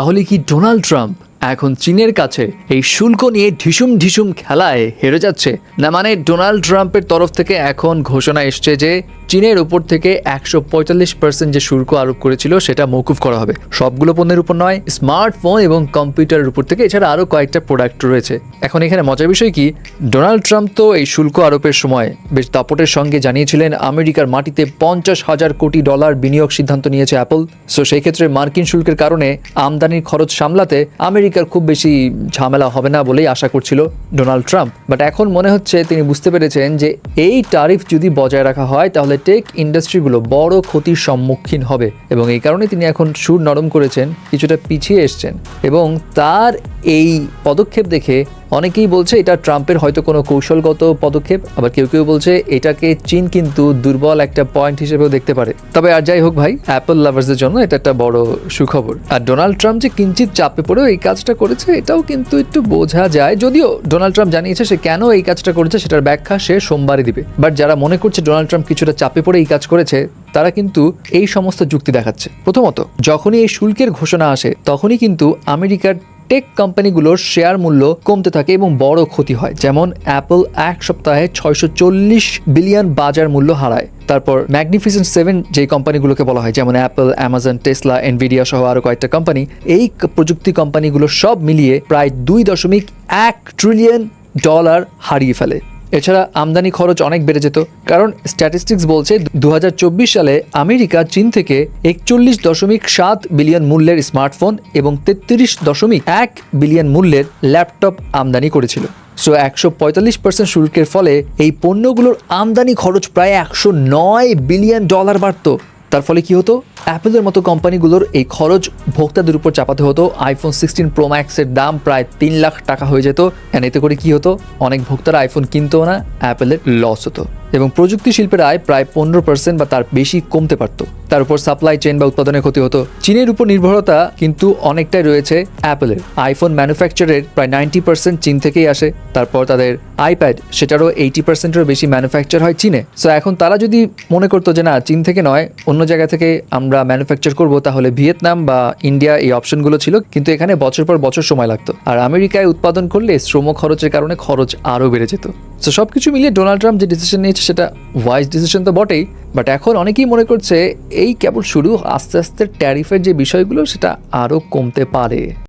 তাহলে কি Donald Trump এখন চীনের কাছে এই শুল্ক নিয়ে ঢিসুম ঢিসুম খেলায় হেরে যাচ্ছে। না মানে ডোনাল্ড ট্রাম্পের তরফ থেকে এখন ঘোষণা এসছে যে চীনের উপর থেকে একশো পঁয়তাল্লিশ পার্সেন্ট যে শুল্ক আরোপ করেছিল সেটা মৌকুফ করা হবে। সবগুলো পণ্যের উপর নয়, স্মার্টফোন এবং কম্পিউটারের উপর থেকে এছাড়া আরও কয়েকটা প্রোডাক্ট রয়েছে। এখন এখানে মজার বিষয় কি? ডোনাল্ড ট্রাম্প তো এই শুল্ক আরোপের সময় বেশ দাপটের সঙ্গে জানিয়েছিলেন, আমেরিকার মাটিতে পঞ্চাশ হাজার কোটি ডলার বিনিয়োগ সিদ্ধান্ত নিয়েছে অ্যাপল। সো সেই ক্ষেত্রে মার্কিন শুল্কের কারণে আমদানির খরচ সামলাতে আমেরিকার খুব বেশি ঝামেলা হবে না বলেই আশা করছিল ডোনাল্ড ট্রাম্প। বাট এখন মনে হচ্ছে তিনি বুঝতে পেরেছেন যে এই টারিফ যদি বজায় রাখা হয়, তাহলে টেক ইন্ডাস্ট্রিগুলো বড় ক্ষতির সম্মুখীন হবে এবং এই কারণে তিনি এখন সুর নরম করেছেন, কিছুটা পিছিয়ে এসছেন এবং তার এই পদক্ষেপ দেখে অনেকেই বলছে এটা ট্রাম্পের হয়তো কোনো কৌশলগত পদক্ষেপ, আবার কেউ কেউ বলছে এটাকে চীন কিন্তু দুর্বল একটা পয়েন্ট হিসেবেও দেখতে পারে। তবে আর যাই হোক ভাই অ্যাপল লাভার্সদের জন্য এটা একটা বড় সুখবর। আর ডোনাল্ড ট্রাম্প যে কিঞ্চিত চাপে পড়েও এই কাজটা করেছে, এটাও কিন্তু একটু বোঝা যায়। যদিও ডোনাল্ড ট্রাম্প জানিয়েছে সে কেন এই কাজটা করেছে, সেটার ব্যাখ্যা সে সোমবারই দিবে। বাট যারা মনে করছে ডোনাল্ড ট্রাম্প কিছুটা চাপে পড়ে এই কাজ করেছে, তারা কিন্তু এই সমস্ত যুক্তি দেখাচ্ছে। প্রথমত, যখনই এই শুল্কের ঘোষণা আসে, তখনই কিন্তু আমেরিকার টেক কোম্পানিগুলোর শেয়ার মূল্য কমতে থাকে এবং বড় ক্ষতি হয়। যেমন অ্যাপল এক সপ্তাহে ছয়শো চল্লিশ বিলিয়ন বাজার মূল্য হারায়। তারপর ম্যাগনিফিসেন্ট সেভেন যে কোম্পানিগুলোকে বলা হয়, যেমন অ্যাপল অ্যামাজন টেসলা এনভিডিয়া সহ আরও কয়েকটা কোম্পানি এই প্রযুক্তি কোম্পানিগুলো সব মিলিয়ে প্রায় দুই দশমিক এক ট্রিলিয়ন ডলার হারিয়ে ফেলে। এছাড়া আমদানি খরচ অনেক বেড়ে যেত, কারণ স্ট্যাটিস্টিক্স বলছে দু হাজার চব্বিশ সালে আমেরিকা, চীন থেকে একচল্লিশ দশমিক সাত বিলিয়ন মূল্যের স্মার্টফোন এবং তেত্রিশ দশমিক এক বিলিয়ন মূল্যের ল্যাপটপ আমদানি করেছিল। সো একশো পঁয়তাল্লিশ পার্সেন্ট শুল্কের ফলে এই পণ্যগুলোর আমদানি খরচ প্রায় একশো নয় বিলিয়ন ডলার বাড়তো। তার ফলে কি হতো? অ্যাপেলের মতো কোম্পানিগুলোর এই খরচ ভোক্তাদের উপর চাপাতে হতো। আইফোন সিক্সটিন প্রো ম্যাক্সের দাম প্রায় তিন লাখ টাকা হয়ে যেত। অ্যান্ড এতে করে কি হতো? অনেক ভোক্তারা আইফোন কিনতো না অ্যাপেলের লস হতো। এবং প্রযুক্তি শিল্পের আয় প্রায় পনেরো পার্সেন্ট বা তার বেশি কমতে পারতো। তার উপর সাপ্লাই চেইন বা উৎপাদনের ক্ষতি হতো। চীনের উপর নির্ভরতা কিন্তু অনেকটাই রয়েছে অ্যাপেলের। আইফোন ম্যানুফ্যাকচারের প্রায় নাইনটি পার্সেন্ট চীন থেকেই আসে। তারপর তাদের আইপ্যাড সেটারও এইটি পার্সেন্টেরও বেশি ম্যানুফ্যাকচার হয় চীনে। সো এখন তারা যদি মনে করতো যে না, চীন থেকে নয়, অন্য জায়গা থেকে আমরা ম্যানুফ্যাকচার করব, তাহলে ভিয়েতনাম বা ইন্ডিয়া এই অপশনগুলো ছিল। কিন্তু এখানে বছর পর বছর সময় লাগতো। আর আমেরিকায় উৎপাদন করলে শ্রম খরচের কারণে খরচ আরও বেড়ে যেত। সো সব কিছু মিলিয়ে ডোনাল্ড ট্রাম্প যে ডিসিশন নিয়েছে, সেটা ওয়াইজ ডিসিশন তো বটেই। বাট এখন অনেকেই মনে করছে এই কেবল শুরু, আস্তে আস্তে ট্যারিফের যে বিষয়গুলো, সেটা আরও কমতে পারে।